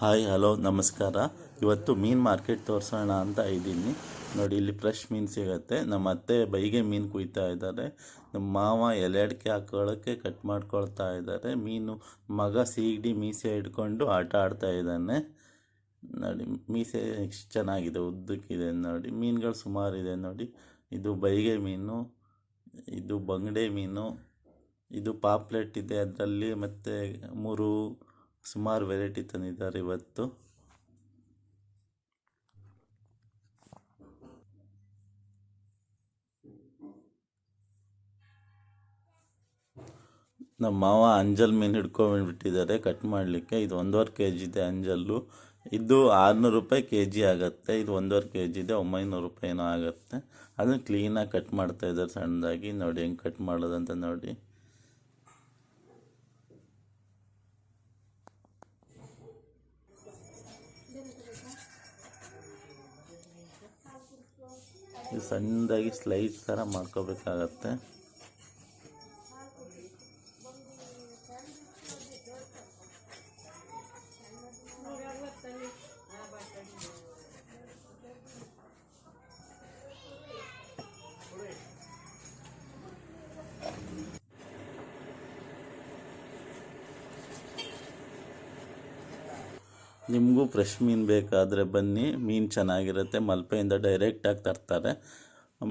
Hi, hello, ನಮಸ್ಕಾರ. ಇವತ್ತು ಮೀನು ಮಾರ್ಕೆಟ್ ತೋರಿಸೋಣ ಅಂತ ಇದ್ದೀನಿ. ನೋಡಿ, ಇಲ್ಲಿ ಫ್ರೆಶ್ ಮೀನು ಸಿಗುತ್ತೆ. ನಮ್ಮ ಅತ್ತೆ ಬೈಗೆ ಮೀನು ಕುಯ್ತಾ ಇದ್ದಾರೆ. ನಮ್ಮ ಮಾವ ಎಲೆ ಅಡಿಕೆ ಹಾಕೊಳ್ಳೋಕ್ಕೆ ಕಟ್ ಮಾಡ್ಕೊಳ್ತಾ ಇದ್ದಾರೆ. ಮೀನು, ಮಗ ಸೀಗಡಿ ಮೀಸೆ ಹಿಡ್ಕೊಂಡು ಆಟ ಆಡ್ತಾ ಇದ್ದಾನೆ. ನೋಡಿ, ಮೀಸೆ ಎಷ್ಟು ಚೆನ್ನಾಗಿದೆ, ಉದ್ದಕ್ಕಿದೆ ನೋಡಿ. ಮೀನುಗಳು ಸುಮಾರಿದೆ ನೋಡಿ. ಇದು ಬೈಗೆ ಮೀನು, ಇದು ಬಂಗಡೆ ಮೀನು, ಇದು ಪಾಪ್ಲೆಟ್ ಇದೆ ಅದರಲ್ಲಿ, ಮತ್ತು ಮೂರು ಸುಮಾರು ವೆರೈಟಿ ತಂದಿದ್ದಾರೆ ಇವತ್ತು. ನಮ್ಮ ಮಾವ ಅಂಜಲ್ ಮೀನು ಹಿಡ್ಕೊಂಡ್ಬಿಟ್ಟಿದ್ದಾರೆ ಕಟ್ ಮಾಡಲಿಕ್ಕೆ. ಇದು ಒಂದೂವರೆ ಕೆ ಜಿ ಇದೆ ಅಂಜಲ್ಲು. ಇದು ಆರುನೂರು ರೂಪಾಯಿ ಕೆ ಜಿ ಆಗುತ್ತೆ. ಇದು ಒಂದೂವರೆ ಕೆ ಜಿ ಇದೆ, ಒಂಬೈನೂರು ರೂಪಾಯಿನೂ ಆಗುತ್ತೆ. ಅದನ್ನು ಕ್ಲೀನಾಗಿ ಕಟ್ ಮಾಡ್ತಾ ಇದ್ದಾರೆ ಸಣ್ಣದಾಗಿ. ನೋಡಿ ಹೆಂಗೆ ಕಟ್ ಮಾಡೋದಂತ ನೋಡಿ. ಸಣ್ಣದಾಗಿ ಸ್ಲೈಡ್ ಥರ ಮಾಡ್ಕೋಬೇಕಾಗತ್ತೆ. ನಿಮಗೂ ಫ್ರೆಶ್ ಮೀನು ಬೇಕಾದರೆ ಬನ್ನಿ. ಮೀನು ಚೆನ್ನಾಗಿರುತ್ತೆ. ಮಲ್ಪೆಯಿಂದ ಡೈರೆಕ್ಟಾಗಿ ತರ್ತಾರೆ.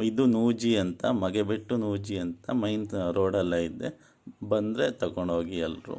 ಇದು ನೂಜಿ ಅಂತ, ಮಗೆಬೆಟ್ಟು ನೂಜಿ ಅಂತ ಮೈನ್ ರೋಡಲ್ಲೇ ಇದೆ. ಬಂದರೆ ತಗೊಂಡೋಗಿ ಎಲ್ಲರೂ